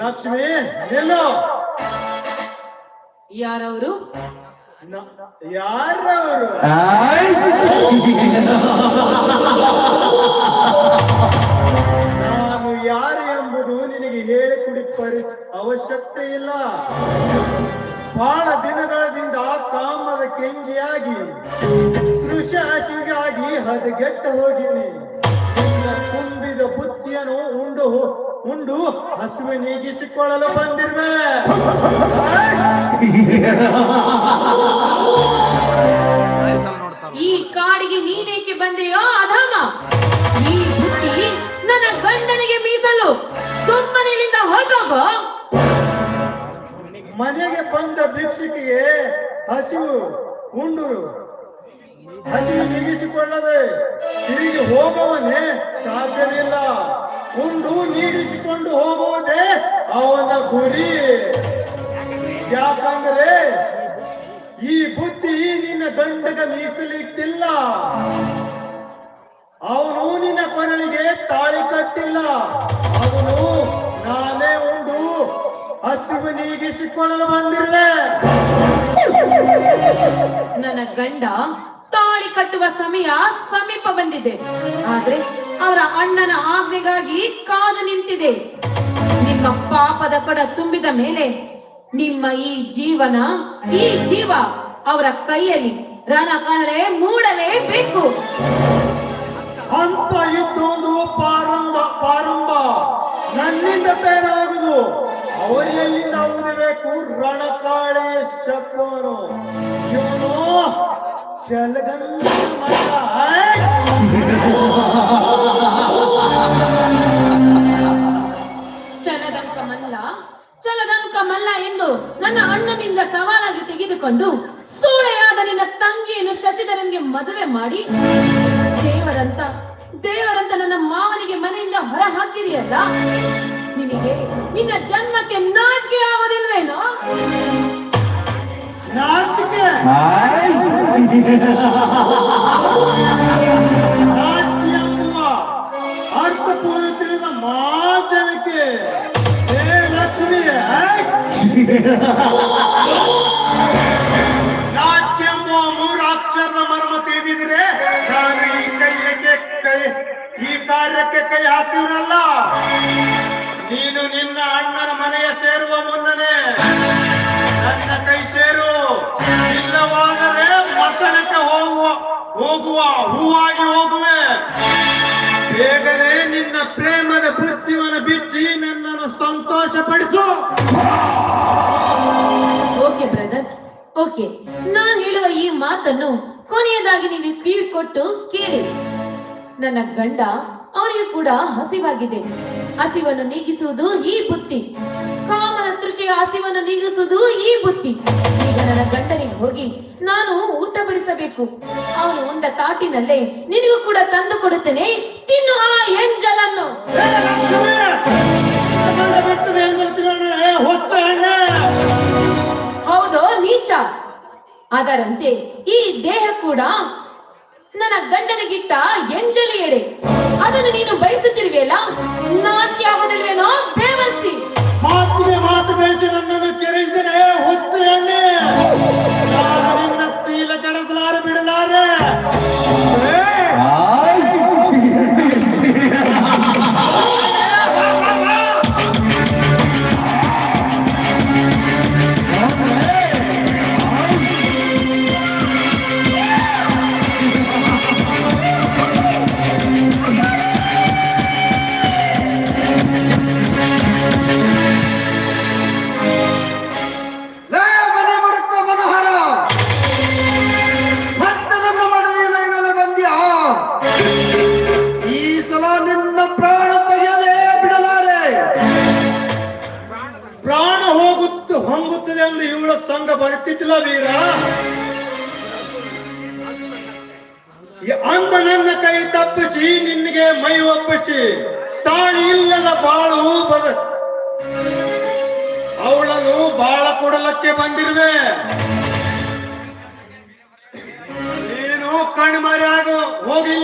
ಲಕ್ಷ್ಮಿ ನಿಲ್ಲು. ಯಾರವರು? ಯಾರವರು? ನಾನು ಯಾರು ಎಂಬುದು ನಿನಗೆ ಹೇಳಿಕೊಡಿ ಪರಿ ಅವಶ್ಯಕತೆ ಇಲ್ಲ. ಬಹಳ ದಿನಗಳಿಂದ ಕಾಮದ ಕೆಂಗಿಯಾಗಿ ಕೃಷಿ ಹದಗೆಟ್ಟ ಹೋಗಿನಿ. ತುಂಬಿದ ಬುತ್ತಿಯನ್ನು ಉಂಡು ಉಂಡು ಹಸುವೆ ನೀಗಿಸಿಕೊಳ್ಳಲು ಬಂದಿರುವೆ. ಈ ಕಾಡಿಗೆ ನೀನೇಕೆ ಬಂದೆಯೋ ಅಧಾಮ ಈ ಬುತ್ತಿ ನನ್ನ ಗಂಡನಿಗೆ ಮೀಸಲು. ಸುಮ್ಮನೆ ಇಲ್ಲಿಂದ ಹೊರಟೋಗೋ. ಮನೆಗೆ ಬಂದ ಭಿಕ್ಷುಕಿಗೆ ಹಸಿವು ಉಂಡು ಹಸಿವು ನೀಗಿಸಿಕೊಳ್ಳದೆ ತಿರುಗಿ ಹೋಗುವನೇ ಸಾಧ್ಯವಿಲ್ಲ. ಉಂಡು ನೀಡಿಸಿಕೊಂಡು ಹೋಗುವುದೇ ಅವನ ಗುರಿ. ಯಾಕಂದ್ರೆ ಈ ಬುದ್ಧಿ ನಿನ್ನ ಗಂಡಗ ಮೀಸಲಿಟ್ಟಿಲ್ಲ. ಅವನು ನಿನ್ನ ಕೊರಳಿಗೆ ತಾಳಿ ಕಟ್ಟಿಲ್ಲ. ಹಸಿವು ನೀಗಿಸಿಕೊಳ್ಳಲು ಬಂದಿರುವೆ. ನನ್ನ ಗಂಡ ತಾಳಿ ಕಟ್ಟುವ ಸಮಯ ಸಮೀಪ ಬಂದಿದೆ. ಆದ್ರೆ ಅವರ ಅಣ್ಣನ ಆಜ್ಞೆಗಾಗಿ ಕಾದು ನಿಂತಿದೆ. ನಿಮ್ಮ ಪಾಪದ ಕಡ ತುಂಬಿದ ಮೇಲೆ ನಿಮ್ಮ ಈ ಜೀವನ ಈ ಜೀವ ಅವರ ಕೈಯಲ್ಲಿ ರಣಕಹಳೆ ಮೂಡಲೇಬೇಕು. ಅಂತ ಇದ್ದೊಂದು ಪಾರಂಭ ಪ್ರಾರಂಭ ನನ್ನಿಂದ ತಯಾರಾಗುದು ಅವರಿಯಲ್ಲಿಂದ ಎಲ್ಲಿಂದ ಬೇಕು? ರಣಕಾಳೆ ಶಬ್ದವನು ಇವನು ಶಲಗಂಧ ಚಲದಂಕ ಮಲ್ಲ ಎಂದು ನನ್ನ ಅಣ್ಣನಿಂದ ಸವಾಲಾಗಿ ತೆಗೆದುಕೊಂಡು ಸೂಳೆಯಾದ ನಿನ್ನ ತಂಗಿಯನ್ನು ಶಶಿಧರನ್ಗೆ ಮದುವೆ ಮಾಡಿ ದೇವರಂತ ದೇವರಂತ ನನ್ನ ಮಾವನಿಗೆ ಮನೆಯಿಂದ ಹೊರ ಹಾಕಿದೆಯಲ್ಲ ನಿನಗೆ ನಿನ್ನ ಜನ್ಮಕ್ಕೆ ನಾಚಿಕೆ ಆಗೋದಿಲ್ವೇನೋ? ನಾಚಿಕೆ? ಸೇರುವ ಮುನ್ನನೆ. ನನ್ನ ಕೈ ಸೇರು. ಇಲ್ಲವಾದರೆ ಮಸಣಕ್ಕೆ ಹೋಗುವ ಹೋಗುವ, ಹೂವಾಗಿ ಹೋಗುವೆ. ಬೇಗನೆ ನಿನ್ನ ಪ್ರೇಮದ ಪೃಥ್ವಿಯನ್ನು ಬಿಚ್ಚಿ ನನ್ನನ್ನು ಸಂತೋಷ ಪಡಿಸು ಓಕೆ ಬ್ರದರ್, ಓಕೆ. ನಾನು ಹೇಳುವ ಈ ಮಾತನ್ನು ಕೊನೆಯದಾಗಿ ನೀವು ಕಿವಿ ಕೊಟ್ಟು ಕೇಳಿ. ನನ್ನ ಗಂಡ ಅವನಿಗೆ ಕೂಡ ಹಸಿವಾಗಿದೆ. ಹಸಿವನ್ನು ನೀಗಿಸುವುದು ಈ ಬುತ್ತಿ. ಕಾಮನ ತೃಷಿಯ ಹಸಿವನ್ನು ನೀಗಿಸುವುದು ಈ ಬುತ್ತಿ. ಈಗ ನನ್ನ ಗಂಡನಿಗೆ ಹೋಗಿ ನಾನು ಊಟ ಬಡಿಸಬೇಕು. ಅವನು ಉಂಡ ತಾಟಿನಲ್ಲೇ ನಿನಗೂ ಕೂಡ ತಂದು ಕೊಡುತ್ತೇನೆ. ತಿನ್ನು ಆ ಎಂಜಲನ್ನು! ಹೌದು, ನೀಚ. ಅದರಂತೆ ಈ ದೇಹ ಕೂಡ ನನ್ನ ಗಂಡನಿಗಿಟ್ಟ ಎಂಜಲಿ ಎಡೆ. ಅದನ್ನು ನೀನು ಬಯಸುತ್ತಿರುವೆಯಲ್ಲ? ನಾಶಿ ಆಗೋದಿಲ್ವೇನೋ? ಬೇವರ್ಸಿ ಅಂದ ನನ್ನ ಕೈ ತಪ್ಪಿಸಿ, ನಿನ್ಗೆ ಮೈ ಒಪ್ಪಿಸಿ. ತಾಳಿ ಇಲ್ಲದ ಬಾಳು ಬದ ಬಾಳ ಕೊಡಲಕ್ಕೆ ಬಂದಿರುವೆ. ನೀನು ಕಣ್ಮರೆ ಆಗು ಹೋಗಿ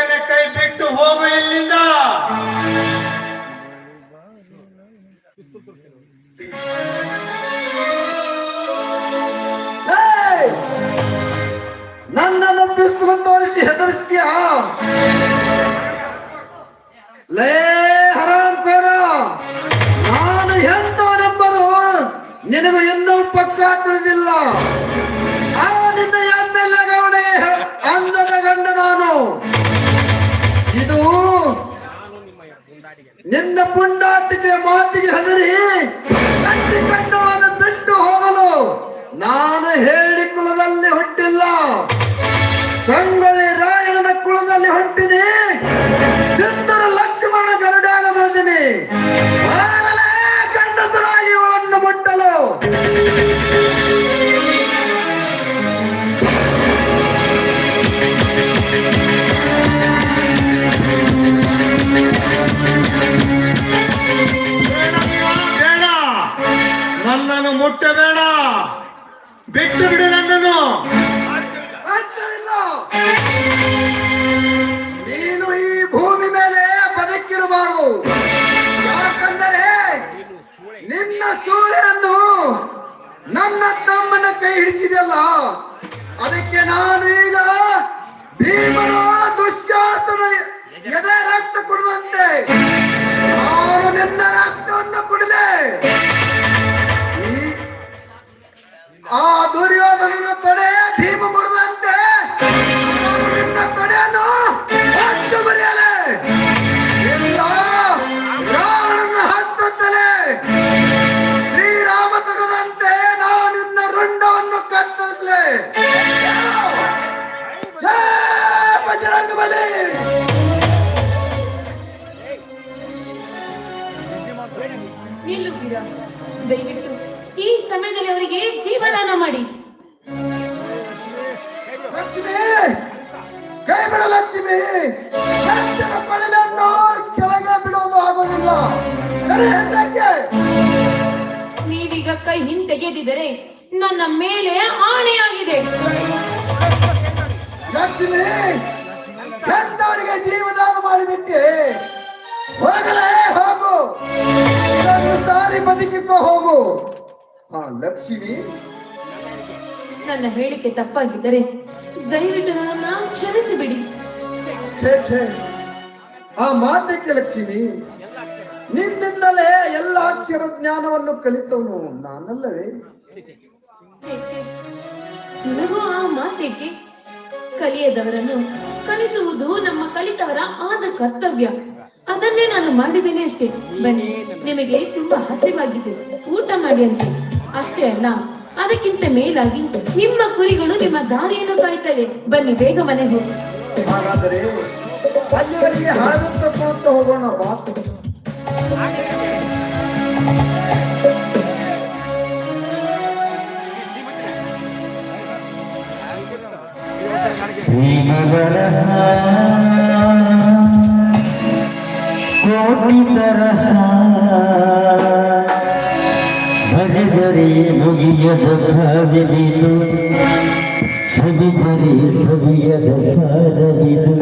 ಬೇಗನೆ ಕೈ ಬಿಟ್ಟು ಹೋಗು ಇಲ್ಲಿಂದ! ನನ್ನನ್ನು ಪಿಸ್ತೂಲು ತೋರಿಸಿ ಹೆದರಿಸ್ತೀಯ? ಲೇ ಹರಾಮ್ ಕೋರ ನಾನು ಎಂತವನೆಂಬುದು ನಿನಗೂ ಇನ್ನೂ ಪಕ್ಕ ತಿಳಿದಿಲ್ಲ. ನಿನ್ನ ಪುಂಡಾಟಿಕೆ ಮಾತಿಗೆ ಹೆದರಿ, ಕಟ್ಟಿ ಕಂಡವಳನ್ನು ಬಿಟ್ಟು ಹೋಗಲು ನಾನು ಹೇಳಿ ಕುಲದಲ್ಲಿ ಹುಟ್ಟಿಲ್ಲ. ಸಂಗೊಳ್ಳಿ ರಾಯಣನ ಕುಲದಲ್ಲಿ ಹುಟ್ಟಿನಿ. ಸುಂದರ ಲಕ್ಷ್ಮಣ ಗರುಡಾಗ ಬಂದಿನಿ ಕಂಡಸರಾಗಿ ಅವಳನ್ನು ಮುಟ್ಟಲು. ಸೂಳೆಯನ್ನು ನನ್ನ ತಮ್ಮನ ಕೈ ಹಿಡಿಸಿದೆಯಲ್ಲ ಅದಕ್ಕೆ ನಾನು ಈಗ ಭೀಮನ ದುಶ್ಯಾಸನ ಎದೆ ರಕ್ತ ಕುಡಿದಂತೆ ಬಲಿ ನಿಲ್ಲು ವೀರ ದಯವಿಟ್ಟು ಈ ಸಮಯದಲ್ಲಿ ಅವರಿಗೆ ಜೀವದಾನ ಮಾಡಿ. ಲಕ್ಷ್ಮಿ! ಕೈ ಬಿಡ ಲಕ್ಷ್ಮಿ! ಕತ್ತಿನ ಪಡಲನ್ನು ಕೆಳಗೆ ಬಿಡೋದು ಆಗೋದಿಲ್ಲ. ಕರೆ ಹೆಂಡಕ್ಕೆ! ನೀವೀಗ ಕೈ ಹಿಂತೆಗೆದಿದರೆ ನನ್ನ ಮೇಲೆ ಆಣೆಯಾಗಿದೆ. ಲಕ್ಷ್ಮಿ! ಎಂತವರಿಗೆ ಜೀವದಾನ ಮಾಡಿಬಿಟ್ಟೆ ಹೋಗಲೇ ಹೋಗು. ಇದೊಂದು ಸಾರಿ ಬದುಕಿಕೋ ಹೋಗು. ಆ ಲಕ್ಷ್ಮಿ. ನನ್ನ ಹೇಳಿಕೆ ತಪ್ಪಾಗಿದ್ದರೆ ದಯವಿಟ್ಟು ನನ್ನ ಕ್ಷಮಿಸಿಬಿಡಿ. ಛೇ ಛೇ. ಆ ಮಾತಕ್ಕೆ ಲಕ್ಷ್ಮಿ ನಿನ್ನಿಂದಲೇ ಎಲ್ಲ ಅಕ್ಷರ ಜ್ಞಾನವನ್ನು ಕಲಿತವನು ನಾನಲ್ಲವೇ. ನನಗೂ ಆ ಮಾತೇಕೆ? ಕಲಿಯದವರನ್ನು ಕಲಿಸುವುದು ನಮ್ಮ ಕಲಿತವರ ಆದ ಕರ್ತವ್ಯ. ಅದನ್ನೇ ನಾನು ಮಾಡಿದ್ದೇನೆ ಅಷ್ಟೇ. ಬನ್ನಿ, ನಿಮಗೆ ತುಂಬಾ ಹಸಿವಾಗಿದೆ ಊಟ ಮಾಡಿ ಅಂತ. ಅಷ್ಟೇ ಅಲ್ಲ, ಅದಕ್ಕಿಂತ ಮೇಲಾಗಿ ನಿಮ್ಮ ಕುರಿಗಳು ನಿಮ್ಮ ದಾರಿಯನ್ನು ಕಾಯ್ತವೆ. ಬನ್ನಿ, ಬೇಗ ಮನೆ ಹೋಗಿ. ಹಾಗಾದರೆ ಅಲ್ಲಿವರೆಗೆ ಹಾಡುತ್ತಾ ಹೋಗೋಣ ಕೋಟಿ ತರಹ ಬರೆದರೆ ಮುಗಿಯದ ಕಾವ್ಯವಿದು ಸವಿ ಬರಿ ಸವಿಯದ ಸಾರವಿದು.